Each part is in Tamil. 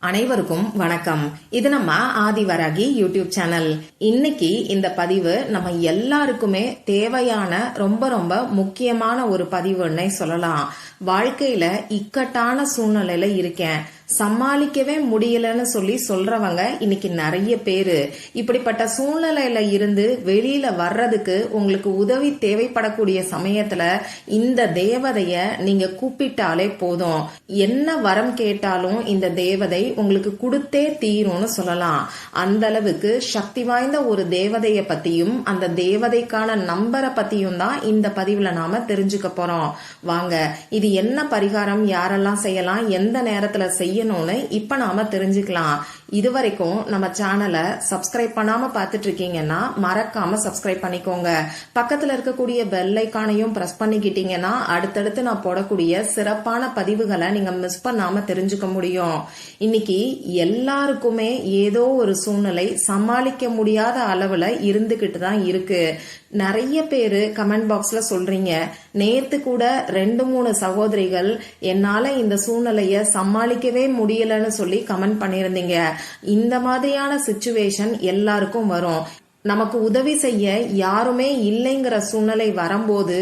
அனைவருக்கும் வணக்கம். இது நம்ம ஆதிவராகி யூடியூப் சேனல். இன்னைக்கு இந்த பதிவு நம்ம எல்லாருக்குமே தேவையான ரொம்ப ரொம்ப முக்கியமான ஒரு பதிவுன்னே சொல்லலாம். வாழ்க்கையில இக்கட்டான சூழ்நிலையில இருக்கேன். சமாளிக்கவே முடியலன்னு சொல்லி சொல்றவங்க இன்னைக்கு நிறைய பேரு. இப்படிப்பட்ட சூழ்நிலையில இருந்து வெளியில வர்றதுக்கு உங்களுக்கு உதவி தேவைப்படக்கூடிய சமயத்துல இந்த தேவதைய நீங்க கூப்பிட்டாலே போதும். என்ன வரம் கேட்டாலும் இந்த தேவதை உங்களுக்கு கொடுத்தே தீரும்னு சொல்லலாம். அந்த அளவுக்கு சக்தி வாய்ந்த ஒரு தேவதைய பத்தியும் அந்த தேவதைக்கான நம்பரை பத்தியும் தான் இந்த பதிவுல நாம தெரிஞ்சுக்க போறோம். வாங்க இது என்ன பரிகாரம்? யாரெல்லாம் செய்யலாம்? எந்த நேரத்துல செய்யணும்னு இப்ப நாம தெரிஞ்சுக்கலாம். இதுவரைக்கும் நம்ம சேனலை சப்ஸ்கிரைப் பண்ணாம பார்த்துட்டு இருக்கீங்கன்னா மறக்காம சப்ஸ்கிரைப் பண்ணிக்கோங்க. பக்கத்துல இருக்கக்கூடிய பெல் ஐக்கானையும் பிரஸ் பண்ணிக்கிட்டீங்கன்னா அடுத்தடுத்து நான் போடக்கூடிய சிறப்பான பதிவுகளை நீங்க மிஸ் பண்ணாம தெரிஞ்சுக்க முடியும். இன்னைக்கு எல்லாருக்குமே ஏதோ ஒரு சூழ்நிலை சமாளிக்க முடியாத அளவுல இருந்துகிட்டு தான் இருக்கு. நிறைய பேரு கமெண்ட் பாக்ஸ்ல சொல்றீங்க. நேத்து கூட ரெண்டு மூணு சகோதரிகள் என்னால இந்த சூழ்நிலைய சமாளிக்கவே முடியலன்னு சொல்லி கமெண்ட் பண்ணியிருந்தீங்க. இந்த மாதிரியான சுச்சுவேஷன் எல்லாருக்கும் வரும். நமக்கு உதவி செய்ய யாருமே இல்லைங்கிற சூழ்நிலை வரும்போது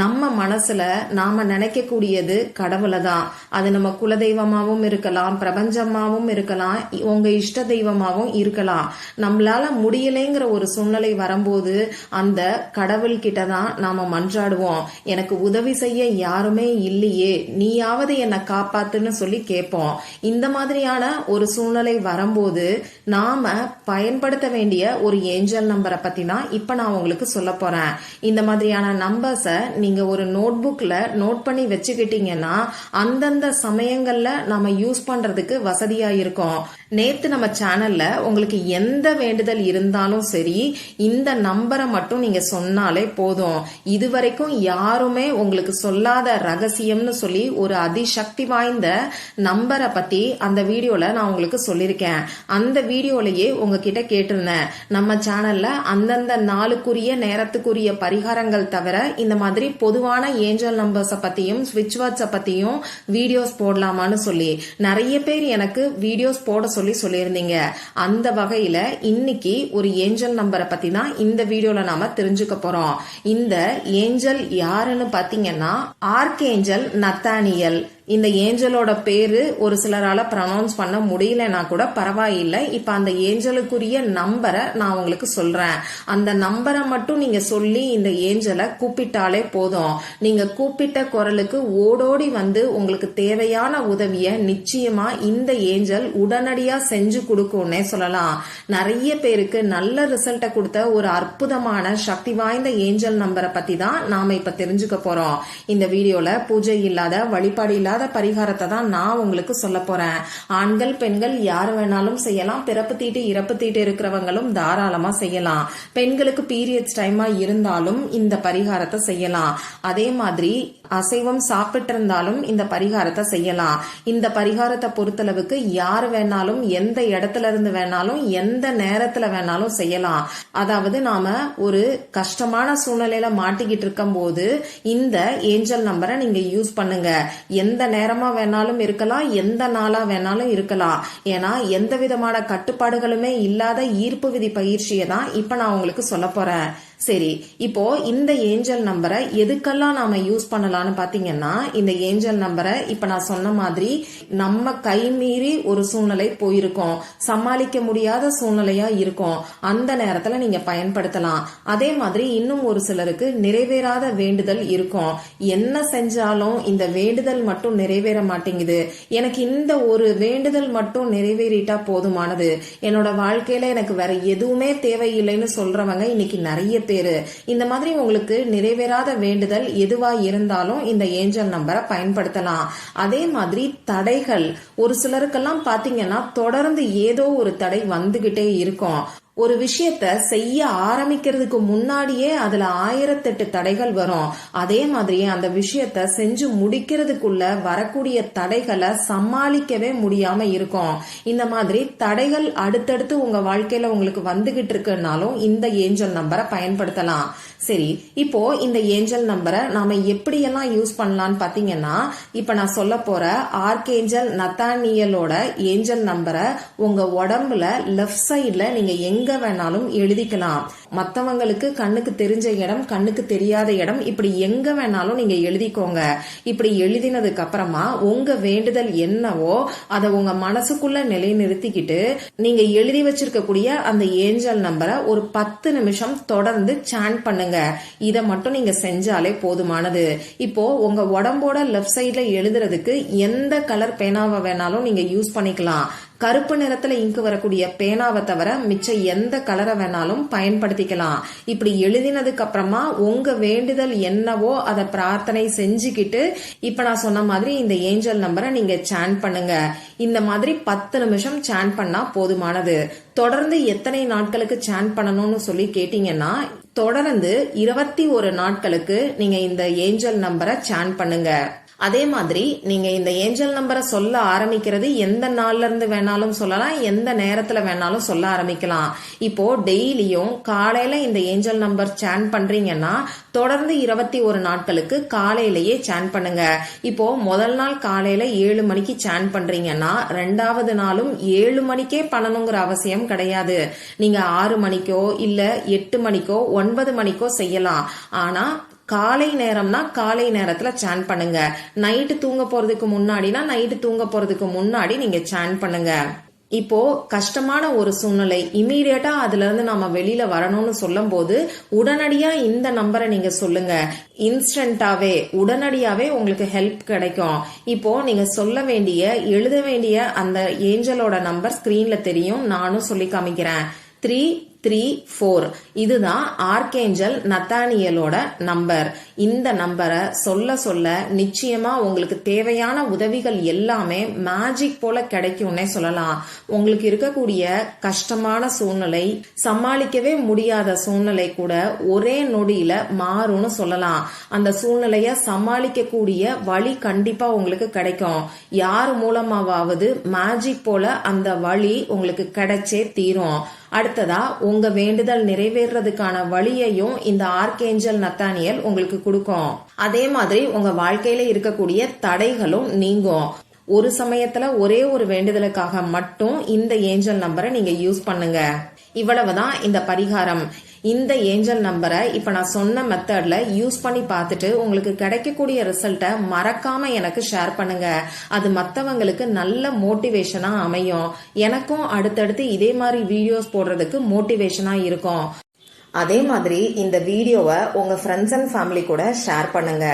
நம்ம மனசுல நாம நினைக்கக்கூடியது கடவுளை தான் அது நம்ம குலதெய்வமாகவும் இருக்கலாம் பிரபஞ்சமாகவும் இருக்கலாம் உங்க இஷ்ட தெய்வமாகவும் இருக்கலாம். நம்மளால முடியலைங்கிற ஒரு சூழ்நிலை வரும்போது அந்த கடவுள் கிட்ட தான் நாம மன்றாடுவோம். எனக்கு உதவி செய்ய யாருமே இல்லையே நீயாவது என்னை காப்பாத்துன்னு சொல்லி கேட்போம். இந்த மாதிரியான ஒரு சூழ்நிலை வரும்போது நாம பயன்படுத்த வேண்டிய ஒரு ஏஞ்சல் நம்பரை பத்தி தான் இப்ப நான் உங்களுக்கு சொல்ல போறேன். இந்த மாதிரியான நம்பர்ஸை நீங்க ஒரு நோட் புக்ல நோட் பண்ணி வச்சுக்கிட்டீங்கன்னா அந்தந்த சமயங்கள்ல நம்ம யூஸ் பண்றதுக்கு வசதியா இருக்கும். நேத்து நம்ம சேனல்ல உங்களுக்கு எந்த வேண்டுதல் இருந்தாலும் சரி இந்த நம்பரை மட்டும் நீங்க சொன்னாலே போதும். இதுவரைக்கும் யாருமே உங்களுக்கு சொல்லாத ரகசியம்னு சொல்லி ஒரு அதிசக்தி வாய்ந்த நம்பரை பத்தி அந்த வீடியோல நான் உங்களுக்கு சொல்லியிருக்கேன். அந்த வீடியோலயே உங்ககிட்ட கேட்டிருந்தேன். நம்ம சேனல்ல அந்தந்த நாளுக்குரிய நேரத்துக்குரிய பரிகாரங்கள் தவிர இந்த மாதிரி பொதுவான ஏஞ்சல் நம்பர்ஸை பத்தியும் ஸ்விட்ச் வாட்ஸை பத்தியும் வீடியோஸ் போடலாமான்னு சொல்லி நிறைய பேர் எனக்கு வீடியோஸ் போட சொல்லி சொல்லியிருந்தீங்க. அந்த வகையில இன்னைக்கு ஒரு ஏஞ்சல் நம்பரை பத்தி தான் இந்த வீடியோல நாம தெரிஞ்சுக்க போறோம். இந்த ஏஞ்சல் யாருன்னு பாத்தீங்கன்னா ஆர்கேஞ்சல் நத்தானியல். இந்த ஏஞ்சலோட பேரு ஒரு சிலரால ப்ரனௌன்ஸ் பண்ண முடியலனா கூட பரவாயில்லை. இப்ப அந்த ஏஞ்சலுக்குரிய நம்பரை நான் உங்களுக்கு சொல்றேன். அந்த நம்பரை மட்டும் நீங்க சொல்லி இந்த ஏஞ்சலை கூப்பிட்டாலே போதும். நீங்க கூப்பிட்ட குரலுக்கு ஓடோடி வந்து உங்களுக்கு தேவையான உதவிய நிச்சயமா இந்த ஏஞ்சல் உடனடியா செஞ்சு கொடுக்கும்னே சொல்லலாம். நிறைய பேருக்கு நல்ல ரிசல்ட்டை கொடுத்த ஒரு அற்புதமான சக்தி வாய்ந்த ஏஞ்சல் நம்பரை பத்தி தான் நாம இப்ப தெரிஞ்சுக்க போறோம். இந்த வீடியோல பூஜை இல்லாத வழிபாடு இல்லாத பரிகாரத்தை தான் நான் உங்களுக்கு சொல்ல போறேன். ஆண்கள் பெண்கள் யார் வேணாலும் செய்யலாம். பிறப்பு தீட்டு இறப்பு தீட்டு இருக்கிறவங்களும் தாராளமா செய்யலாம். பெண்களுக்கு பீரியட்ஸ் டைமா இருந்தாலும் இந்த பரிகாரத்தை செய்யலாம். அதே மாதிரி அசைவம் சாப்பிட்டு இருந்தாலும் இந்த பரிகாரத்தை செய்யலாம். இந்த பரிகாரத்தை பொறுத்தளவுக்கு யார் வேணாலும் எந்த இடத்துல இருந்து வேணாலும் எந்த நேரத்துல வேணாலும் செய்யலாம். அதாவது நாம ஒரு கஷ்டமான சூழ்நிலையில மாட்டிக்கிட்டு இருக்கும் போது இந்த ஏஞ்சல் நம்பரை நீங்க யூஸ் பண்ணுங்க. எந்த நேரமா வேணாலும் இருக்கலாம் எந்த நாளா வேணாலும் இருக்கலாம். ஏன்னா எந்த விதமான கட்டுப்பாடுகளுமே இல்லாத ஈர்ப்பு விதி பயிற்சியை தான் இப்ப நான் உங்களுக்கு சொல்ல போறேன். சரி இப்போ இந்த ஏஞ்சல் நம்பரை எதுக்கெல்லாம் நாம யூஸ் பண்ணலாம்னு பாத்தீங்கன்னா இந்த ஏஞ்சல் நம்பரை இப்ப நான் சொன்ன மாதிரி நம்ம கை மீறி ஒரு சூழ்நிலை போயிருக்கோம். சமாளிக்க முடியாத சூழ்நிலையா இருக்கும். அந்த நேரத்துல நீங்க பயன்படுத்தலாம். அதே மாதிரி இன்னும் ஒரு சிலருக்கு நிறைவேறாத வேண்டுதல் இருக்கும். என்ன செஞ்சாலும் இந்த வேண்டுதல் மட்டும் நிறைவேற மாட்டேங்குது. எனக்கு இந்த ஒரு வேண்டுதல் மட்டும் நிறைவேறிட்டா போதுமானது. என்னோட வாழ்க்கையில எனக்கு வேற எதுவுமே தேவையில்லைன்னு சொல்றவங்க இன்னைக்கு நிறைய பேர் இந்த மாதிரி உங்களுக்கு நிறைவேறாத வேண்டுதல் எதுவா இருந்தாலும் இந்த ஏஞ்சல் நம்பரை பயன்படுத்தலாம். அதே மாதிரி தடைகள். ஒரு சிலருக்கெல்லாம் பாத்தீங்கன்னா தொடர்ந்து ஏதோ ஒரு தடை வந்துகிட்டே இருக்கும். ஒரு விஷயத்த செய்ய ஆரம்பிக்கிறதுக்கு முன்னாடியே அதுல ஆயிரத்தெட்டு தடைகள் வரும். அதே மாதிரி அந்த விஷயத்த செஞ்சு முடிக்கிறதுக்குள்ள வரக்கூடிய தடைகளை சமாளிக்கவே முடியாம இருக்கும். இந்த மாதிரி தடைகள் அடுத்தடுத்து உங்க வாழ்க்கையில உங்களுக்கு வந்துகிட்டு இருக்குன்னாலும் இந்த ஏஞ்சல் நம்பரை பயன்படுத்தலாம். சரி இப்போ இந்த ஏஞ்சல் நம்பரை நாம எப்படியெல்லாம் யூஸ் பண்ணலாம்னு பாத்தீங்கன்னா இப்ப நான் சொல்ல போற ஆர்கேஞ்சல் நத்தானியலோட ஏஞ்சல் நம்பரை உங்க உடம்புல லெஃப்ட் சைட்ல நீங்க எங்க வேணாலும் எழுதிக்கலாம். மத்தவங்களுக்கு கண்ணுக்கு தெரிஞ்ச இடம் கண்ணுக்கு தெரியாத இடம் இப்படி எங்க வேணாலும் நீங்க எழுதிக்கோங்க. இப்படி எழுதினதுக்கு அப்புறமா உங்க வேண்டுதல் என்னவோ அதை உங்க மனசுக்குள்ள நிலைநிறுத்திக்கிட்டு நீங்க எழுதி வச்சிருக்கக்கூடிய அந்த ஏஞ்சல் நம்பரை ஒரு பத்து நிமிஷம் தொடர்ந்து சாண்ட் பண்ணுங்க. இதை மட்டும் நீங்க செஞ்சாலே போதுமானது. இப்போ உங்க உடம்போட லெஃப்ட் சைட்ல எழுதுறதுக்கு எந்த கலர் பேனாவை வேணாலும் நீங்க யூஸ் பண்ணிக்கலாம். கருப்பு நிறத்துல இங்கு வரக்கூடிய பேனாவை தவிர மிச்சம் எந்த கலரை வேணாலும் பயன்படுத்திக்கலாம். இப்படி எழுதினதுக்கு அப்புறமா உங்க வேண்டுதல் என்னவோ அதை பிரார்த்தனை செஞ்சுக்கிட்டு இப்ப நான் சொன்ன மாதிரி இந்த ஏஞ்சல் நம்பரை நீங்க சேன் பண்ணுங்க. இந்த மாதிரி பத்து நிமிஷம் சேன் பண்ணா போதுமானது. தொடர்ந்து எத்தனை நாட்களுக்கு சேன் பண்ணணும்னு சொல்லி கேட்டீங்கன்னா தொடர்ந்து இருபத்தி ஒரு நாட்களுக்கு நீங்க இந்த ஏஞ்சல் நம்பரை சேன் பண்ணுங்க. அதே மாதிரி நீங்க இந்த ஏஞ்சல் நம்பரை சொல்ல ஆரம்பிக்கிறது எந்த நாள்ல இருந்து வேணாலும் சொல்லலாம் எந்த நேரத்துல வேணாலும் சொல்ல ஆரம்பிக்கலாம். இப்போ டெய்லியும் காலையில இந்த ஏஞ்சல் நம்பர் சேன் பண்றீங்கன்னா தொடர்ந்து இருபத்தி ஒரு நாட்களுக்கு காலையிலேயே சேன் பண்ணுங்க. இப்போ முதல் நாள் காலையில ஏழு மணிக்கு சேன் பண்றீங்கன்னா ரெண்டாவது நாளும் ஏழு மணிக்கே பண்ணணுங்கிற அவசியம் கிடையாது. நீங்க ஆறு மணிக்கோ இல்ல எட்டு மணிக்கோ ஒன்பது மணிக்கோ செய்யலாம். ஆனா காலை நேரம்னா காலை நேரத்துல சேன் பண்ணுங்க. நைட்டு தூங்க போறதுக்கு முன்னாடினா நைட்டு தூங்க போறதுக்கு முன்னாடி நீங்க சேன் பண்ணுங்க. இப்போ கஷ்டமான ஒரு சூழ்நிலை இமீடியட்டா அதுல இருந்து நாம வெளியில வரணும்னு சொல்லும் போது உடனடியா இந்த நம்பரை நீங்க சொல்லுங்க. இன்ஸ்டன்டாவே உடனடியாவே உங்களுக்கு ஹெல்ப் கிடைக்கும். இப்போ நீங்க சொல்ல வேண்டிய எழுத வேண்டிய அந்த ஏஞ்சலோட நம்பர் ஸ்கிரீன்ல தெரியும். நானும் சொல்லி காமிக்கிறேன். த்ரீ த்ரீ ஃபோர் இதுதான் ஆர்கேஞ்சல் நத்தானியலோட நம்பர் இந்த நம்பரை சொல்ல சொல்ல நிச்சயமா உங்களுக்கு தேவையான உதவிகள் எல்லாமே மேஜிக் போல கிடைக்கும்னே சொல்லலாம். உங்களுக்கு இருக்கக்கூடிய கஷ்டமான சூழ்நிலை சமாளிக்கவே முடியாத சூழ்நிலை கூட ஒரே நொடியில மாறும்னு சொல்லலாம். அந்த சூழ்நிலைய சமாளிக்கக்கூடிய வழி கண்டிப்பா உங்களுக்கு கிடைக்கும். யார் மூலமாவது மேஜிக் போல அந்த வழி உங்களுக்கு கிடைச்சே தீரும். அடுத்ததா உங்க வேண்டுதல் நிறைவேறதுக்கான வழியையும் இந்த ஆர்கேஞ்சல் நத்தானியல் உங்களுக்கு கொடுக்கும். அதே மாதிரி உங்க வாழ்க்கையில இருக்கக்கூடிய தடைகளும் நீங்கும். ஒரு சமயத்துல ஒரே ஒரு வேண்டுதலுக்காக மட்டும் இந்த ஏஞ்சல் நம்பரை நீங்க யூஸ் பண்ணுங்க. இவ்வளவுதான் இந்த பரிகாரம். இந்த ஏஞ்சல் நம்பரை இப்போ நான் சொன்ன மெத்தடில் யூஸ் பண்ணி பார்த்துட்டு உங்களுக்கு கிடைக்கக்கூடிய ரிசல்ட்டை மறக்காம எனக்கு ஷேர் பண்ணுங்க. அது மற்றவங்களுக்கு நல்ல மோட்டிவேஷனாக அமையும். எனக்கும் அடுத்தடுத்து இதே மாதிரி வீடியோஸ் போடுறதுக்கு மோட்டிவேஷனாக இருக்கும். அதே மாதிரி இந்த வீடியோவை உங்கள் ஃப்ரெண்ட்ஸ் அண்ட் ஃபேமிலி கூட ஷேர் பண்ணுங்க.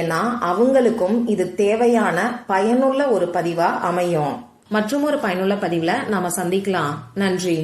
ஏன்னா அவங்களுக்கும் இது தேவையான பயனுள்ள ஒரு பதிவாக அமையும். மற்றும் ஒரு பயனுள்ள பதிவில் நாம சந்திக்கலாம். நன்றி.